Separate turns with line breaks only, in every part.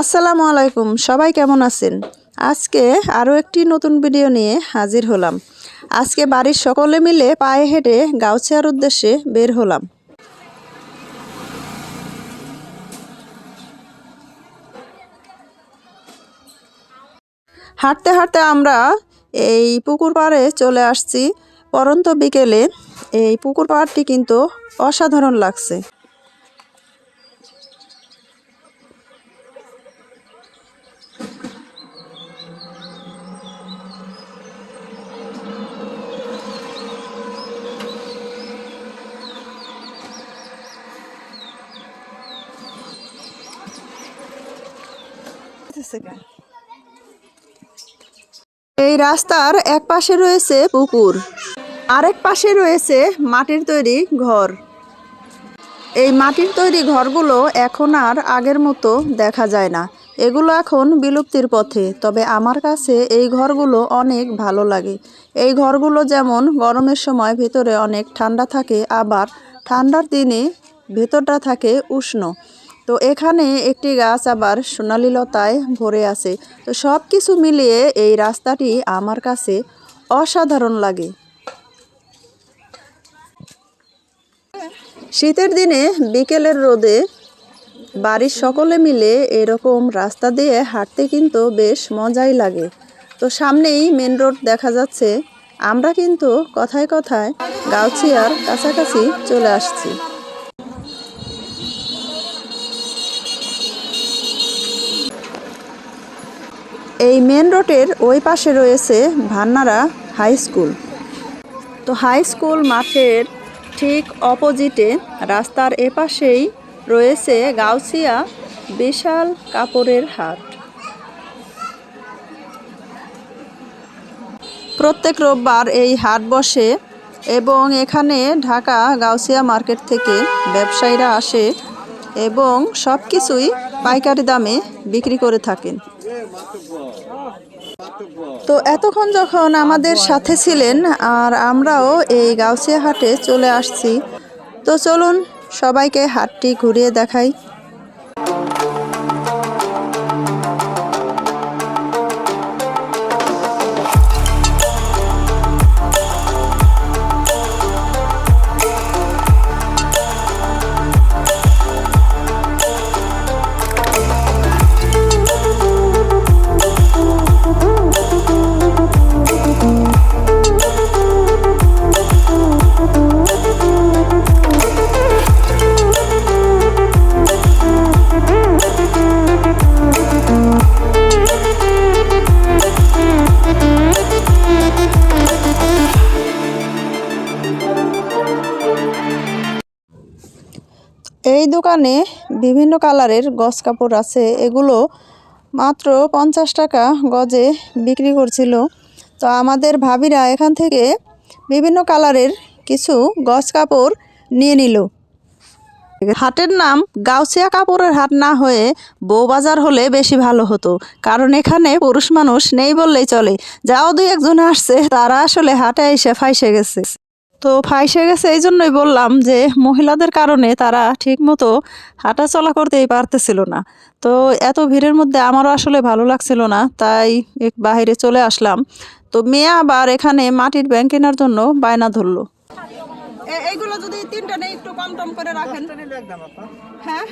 আসসালামু আলাইকুম, সবাই কেমন আছেন? আজকে আরও একটি নতুন ভিডিও নিয়ে হাজির হলাম। আজকে বাড়ির সকলে মিলে পায়ে হেঁটে গাউছিয়ার উদ্দেশ্যে বের হলাম। হাঁটতে হাঁটতে আমরা এই পুকুর পাড়ে চলে আসছি। পরন্ত বিকেলে এই পুকুর পাড়টি কিন্তু অসাধারণ লাগছে। এই রাস্তার এক পাশে রয়েছে পুকুর, আরেক পাশে রয়েছে মাটির তৈরি ঘর। এই মাটির তৈরি ঘরগুলো এখন আর আগের মতো দেখা যায় না। এগুলো এখন বিলুপ্তির পথে, তবে আমার কাছে এই ঘরগুলো অনেক ভালো লাগে। এই ঘরগুলো যেমন গরমের সময় ভেতরে অনেক ঠান্ডা থাকে, আবার ঠান্ডার দিনে ভেতরটা থাকে উষ্ণ। তো এখানে একটি গাছ আবার সোনালী লতায় ভরে আছে। তো সব কিছু মিলিয়ে এই রাস্তাটি আমার কাছে অসাধারণ লাগে। শীতের দিনে বিকেলের রোদে বাড়ির সকলে মিলে এরকম রাস্তা দিয়ে হাঁটতে কিন্তু বেশ মজাই লাগে। তো সামনেই মেন রোড দেখা যাচ্ছে। আমরা কিন্তু কথায় কথায় গাউছিয়ার কাছাকাছি চলে আসছি। এই মেন রোডের ওই পাশে রয়েছে ভান্নারা হাই স্কুল। তো হাই স্কুল মাঠের ঠিক অপোজিটে রাস্তার এপাশেই রয়েছে গাউসিয়া বিশাল কাপড়ের হাট। প্রত্যেক রোববার এই হাট বসে এবং এখানে ঢাকা গাউসিয়া মার্কেট থেকে ব্যবসায়ীরা আসে এবং সব কিছুই পাইকারি দামে বিক্রি করে থাকেন। তো এতক্ষণ যখন আমাদের সাথে ছিলেন আর আমরাও এই গাউসিয়া হাটে চলে আসছি, তো চলুন সবাইকে হাটটি ঘুরিয়ে দেখাই। এই দোকানে বিভিন্ন কালারের গজ কাপড় আছে। এগুলো মাত্র পঞ্চাশ টাকা গজে বিক্রি করছিল। তো আমাদের ভাবিরা এখান থেকে বিভিন্ন কালারের কিছু গজ কাপড় নিয়ে নিল। হাটের নাম গাউছিয়া কাপড়ের হাট না হয়ে বউবাজার হলে বেশি ভালো হতো। কারণ এখানে পুরুষ মানুষ নেই বললেই চলে। যাও দুই একজন আসছে, তারা আসলে হাটে এসে ফাইসে গেছে। তো ফাইসে গেছে এই জন্যই বললাম যে মহিলাদের কারণে তারা ঠিক মতো হাঁটা চলা করতেই পারতেছিল না। তো এত ভিড়ের মধ্যে আমারও আসলে ভালো লাগছিল না তাই এক বাইরে চলে আসলাম। তো মেয়ে আবার এখানে মাটির ব্যাংক কেনার জন্য বায়না ধরলো। এইগুলো যদি তিনটা নেই একটু কম টম করে রাখেন। হ্যাঁ?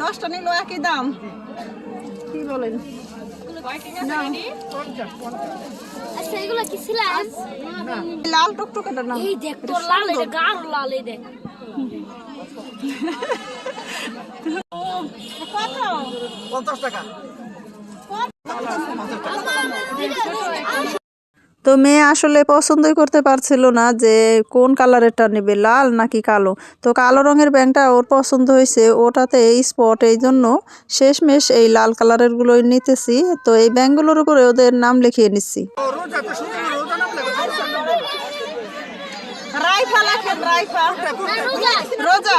দশটা নিল একই দাম। কি বলেন?
আচ্ছা এগুলো কি
লাল টুকটুকেটা না
এই দেখ তোর লাল এটা গাঢ় লাল এই দেখ।
কত?
পঞ্চাশ টাকা।
তো মেয়ে আসলে পছন্দই করতে পারছিল না যে কোন কালারেরটা নেবে লাল নাকি কালো তো কালো রঙের ব্যাংকটা ওর পছন্দ হয়েছে ওটাতে এই স্পট এই জন্য শেষমেশ এই লাল কালারের গুলোই নিতেছি তো এই ব্যাংকগুলোর উপরে ওদের নাম লিখিয়ে নিচ্ছি রাইফা রাইফা
রোজা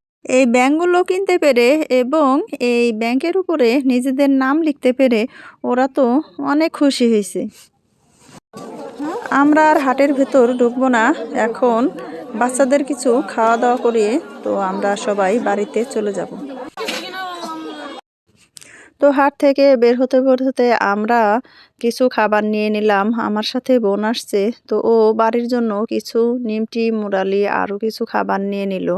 এই
ব্যাংকগুলো কিনতে পেরে এবং এই ব্যাংকের উপরে নিজেদের নাম লিখতে পেরে ওরা তো অনেক খুশি হয়েছে। আমরা আর হাটের ভেতর ঢুকবো না। এখন বাচ্চাদের কিছু খাওয়া দাওয়া করিয়ে তো আমরা সবাই বাড়িতে চলে যাব। তো হাট থেকে বের হতে বের হতে আমরা কিছু খাবার নিয়ে নিলাম। আমার সাথে বোন আসছে, তো ও বাড়ির জন্য কিছু নিমটি, মুরালি আরও কিছু খাবার নিয়ে নিল।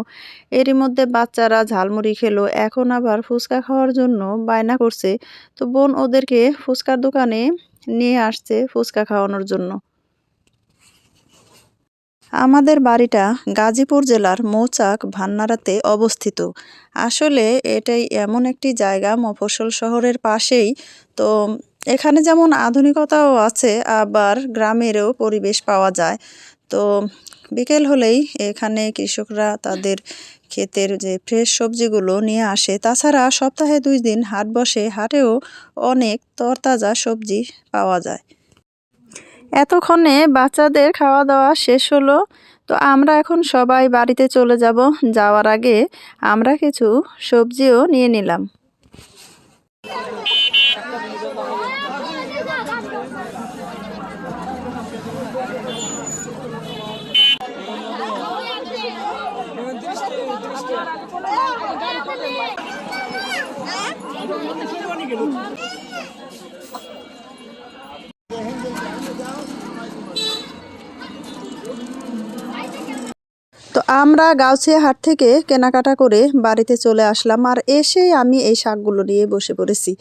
এরই মধ্যে বাচ্চারা ঝালমুড়ি খেলো। এখন আবার ফুচকা খাওয়ার জন্য বায়না করছে। তো বোন ওদেরকে ফুচকার দোকানে নিয়ে আসছে ফুচকা খাওয়ানোর জন্য। আমাদের বাড়িটা গাজীপুর জেলার মৌচাক ভান্নারাতে অবস্থিত। আসলে এটাই এমন একটি জায়গা, মফস্বল শহরের পাশেই। তো এখানে যেমন আধুনিকতাও আছে, আবার গ্রামেরও পরিবেশ পাওয়া যায়। তো বিকেল হলেই এখানে কৃষকরা তাদের ক্ষেতের যে ফ্রেশ সবজিগুলো নিয়ে আসে। তাছাড়া সপ্তাহে দুই দিন হাট বসে, হাটেও অনেক তরতাজা সবজি পাওয়া যায়। এতক্ষণে বাচ্চাদের খাওয়া দাওয়া শেষ হলো, তো আমরা এখন সবাই বাড়িতে চলে যাব। যাওয়ার আগে আমরা কিছু সবজিও নিয়ে নিলাম। আমরা গাউছিয়া হাট থেকে কেনাকাটা করে বাড়িতে চলে আসলাম আর এসেই আমি এই শাকগুলো নিয়ে বসে পড়েছি।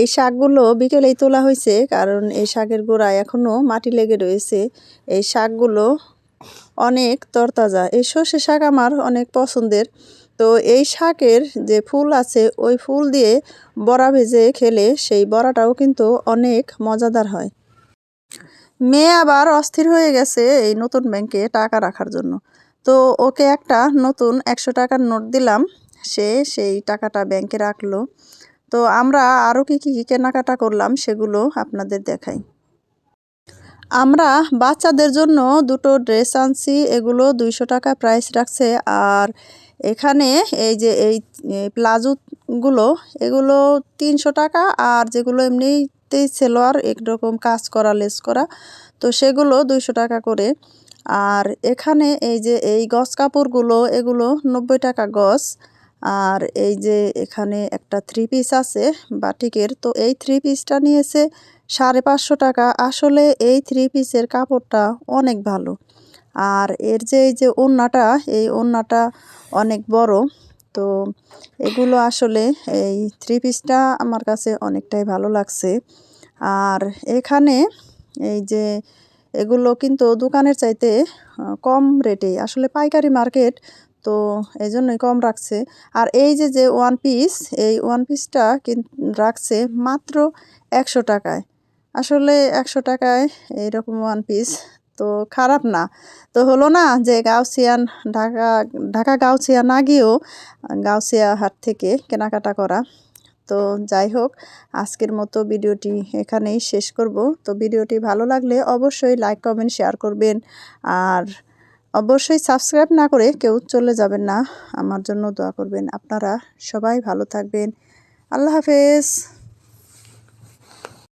এই শাকগুলো বিকেলেই তোলা হয়েছে কারণ এই শাকের গোড়ায় এখনও মাটি লেগে রয়েছে। এই শাকগুলো অনেক তরতাজা। এই সর্ষে শাক আমার অনেক পছন্দের। তো এই শাকের যে ফুল আছে, ওই ফুল দিয়ে বড়া ভেজে খেলে সেই বড়াটাও কিন্তু অনেক মজাদার হয়। মেয়ে আবার অস্থির হয়ে গেছে এই নতুন ব্যাংকে টাকা রাখার জন্য। তো ওকে একটা নতুন একশো টাকার নোট দিলাম। সে সেই টাকাটা ব্যাংকে রাখল। তো আমরা আরও কী কী কেনাকাটা করলাম সেগুলো আপনাদের দেখাই। আমরা বাচ্চাদের জন্য দুটো ড্রেস আনছি, এগুলো দুইশো টাকা প্রাইস রাখছে। আর এখানে এই যে এই প্লাজোগুলো এগুলো তিনশো টাকা। আর যেগুলো এমনিতেই সেলোয়ার, একরকম কাজ করা, লেস করা, তো সেগুলো দুইশো টাকা করে। আর এখানে এই যে এই গস কাপড়গুলো, এগুলো নব্বই টাকা গস আর এই যে এখানে একটা থ্রি পিস আছে বাটিকের, তো এই থ্রি পিসটা নিয়েছে সাড়ে পাঁচশো টাকা। আসলে এই থ্রি পিসের কাপড়টা অনেক ভালো। আর এর যে এই যে ওড়নাটা, এই ওড়নাটা অনেক বড়। তো এগুলো আসলে এই থ্রি পিসটা আমার কাছে অনেকটাই ভালো লাগছে। আর এখানে এই যে এগুলো কিন্তু দোকানের চাইতে কম রেটে আসলে পাইকারি মার্কেট তো এই জন্যই কম রাখছে। আর এই যে যে ওয়ান পিস এই ওয়ান পিসটা রাখছে মাত্র একশো টাকায়। আসলে একশো টাকায় এইরকম ওয়ান পিস তো খারাপ না। তো হলো না যে, গাউসিয়ান ঢাকা ঢাকা গাউসিয়া না গিয়েও, গাউসিয়া হাট থেকে কেনাকাটা করা তো যাই হোক, আজকের মতো ভিডিওটি এখানেই শেষ করব। তো ভিডিওটি ভালো লাগলে অবশ্যই লাইক, কমেন্ট, শেয়ার করবেন। আর অবশ্যই সাবস্ক্রাইব না করে কেউ চলে যাবেন না। আমার জন্য দোয়া করবেন। আপনারা সবাই ভালো থাকবেন। আল্লাহ হাফেজ।